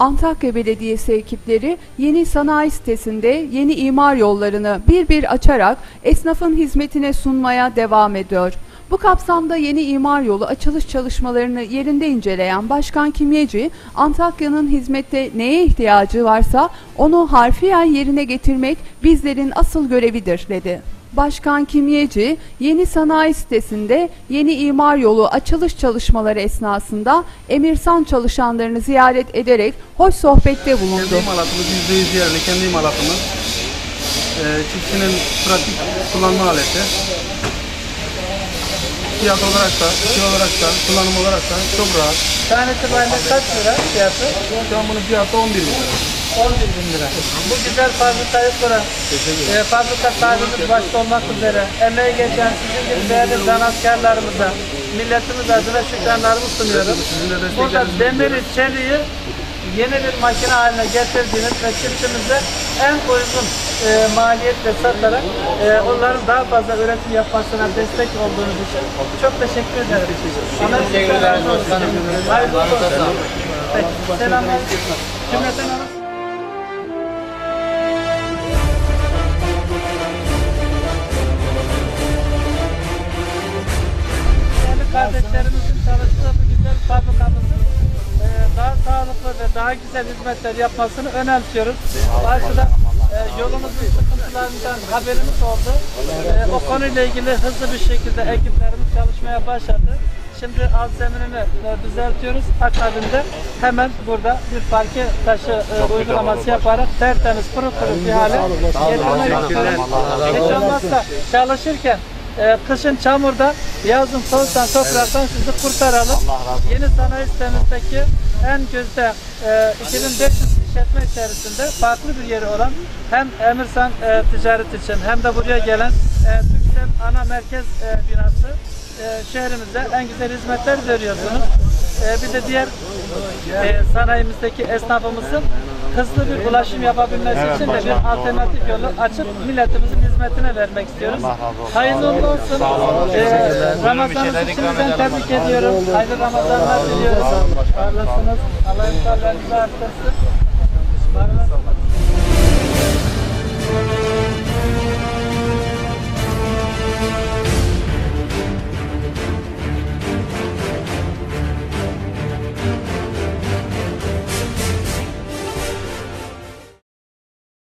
Antakya Belediyesi ekipleri yeni sanayi sitesinde yeni imar yollarını bir bir açarak esnafın hizmetine sunmaya devam ediyor. Bu kapsamda yeni imar yolu açılış çalışmalarını yerinde inceleyen Başkan Kimyeci, Antakya'nın hizmette neye ihtiyacı varsa onu harfiyen yerine getirmek bizlerin asıl görevidir dedi. Başkan Kimyeci, yeni sanayi sitesinde yeni imar yolu açılış çalışmaları esnasında Emirsan çalışanlarını ziyaret ederek hoş sohbette bulundu. Kendi imalatımız %100 yerli, kendi imalatımız. Ee, çiftçinin pratik kullanma aleti. Fiyat olarak da, şey olarak da, kullanım olarak da çok rahat. Tanesi bende kaç lira fiyatı? Şu an bunun fiyatı 11 lira. 11 bin lira. Bu güzel fabrikayı kuran, e, fabrika sahibimiz başta olmak üzere emeği geçen sizin gibi değerli sanatkarlarımıza, milletimiz adına şükranlarımı sunuyorum. Burada demiri, çeliği yeni bir makine haline getirdiniz ve çiftçimize en uygun e, maliyetle satarak e, onların daha fazla üretim yapmasına destek olduğunuz için çok teşekkür ederim. Teşekkür ederim. Hayırlı olsun. Selamünaleyküm. Cümleten alın. Sağlıklı ve daha güzel hizmetler yapmasını önemsiyoruz. Karşıda e, yolumuzun sıkıntılarından haberimiz oldu. E, o konuyla ilgili hızlı bir şekilde ekiplerimiz çalışmaya başladı. Şimdi alt zeminini e, düzeltiyoruz. Akabinde hemen burada bir parke taşı e, uygulaması yaparak tertemiz pırıl pırıl bir hale getirmek istiyoruz. Hiç olmazsa çalışırken ee, kışın çamurda, yazın soğuktan, topraktan sizi kurtaralım. Yeni sanayi sistemimizdeki en gözde e, 2500 işletme içerisinde farklı bir yeri olan hem Emirsan e, ticaret için hem de buraya gelen e, Türksel ana merkez e, binası e, şehrimize en güzel hizmetler veriyorsunuz. E, bir de diğer e, sanayimizdeki esnafımızın hızlı bir ulaşım yapabilmesi için de bir alternatif yolu açıp milletimizin hizmetine vermek istiyoruz. Hayırlı uğurlu olsun. Ee, Ramazanınızı şimdiden tebrik ediyorum. Hayırlı Ramazanlar diliyoruz. Var olasınız. Allah iftarlarınızı arttırsın.